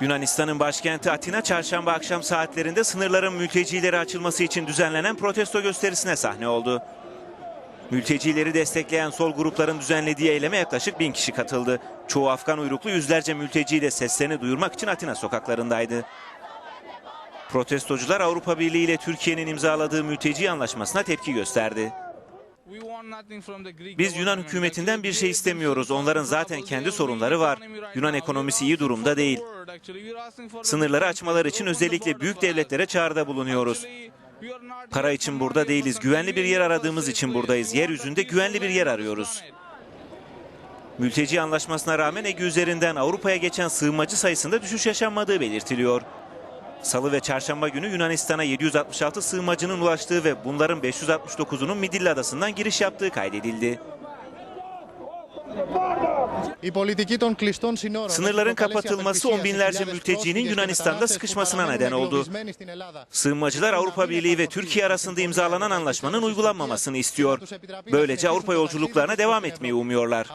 Yunanistan'ın başkenti Atina çarşamba akşam saatlerinde sınırların mültecilere açılması için düzenlenen protesto gösterisine sahne oldu. Mültecileri destekleyen sol grupların düzenlediği eyleme yaklaşık bin kişi katıldı. Çoğu Afgan uyruklu yüzlerce mülteci de seslerini duyurmak için Atina sokaklarındaydı. Protestocular Avrupa Birliği ile Türkiye'nin imzaladığı mülteci anlaşmasına tepki gösterdi. Biz Yunan hükümetinden bir şey istemiyoruz. Onların zaten kendi sorunları var. Yunan ekonomisi iyi durumda değil. Sınırları açmaları için özellikle büyük devletlere çağrıda bulunuyoruz. Para için burada değiliz. Güvenli bir yer aradığımız için buradayız. Yeryüzünde güvenli bir yer arıyoruz. Mülteci anlaşmasına rağmen Ege üzerinden Avrupa'ya geçen sığınmacı sayısında düşüş yaşanmadığı belirtiliyor. Salı ve çarşamba günü Yunanistan'a 766 sığınmacının ulaştığı ve bunların 569'unun Midilli Adası'ndan giriş yaptığı kaydedildi. Sınırların kapatılması on binlerce mültecinin Yunanistan'da sıkışmasına neden oldu. Sığınmacılar Avrupa Birliği ve Türkiye arasında imzalanan anlaşmanın uygulanmamasını istiyor. Böylece Avrupa yolculuklarına devam etmeyi umuyorlar.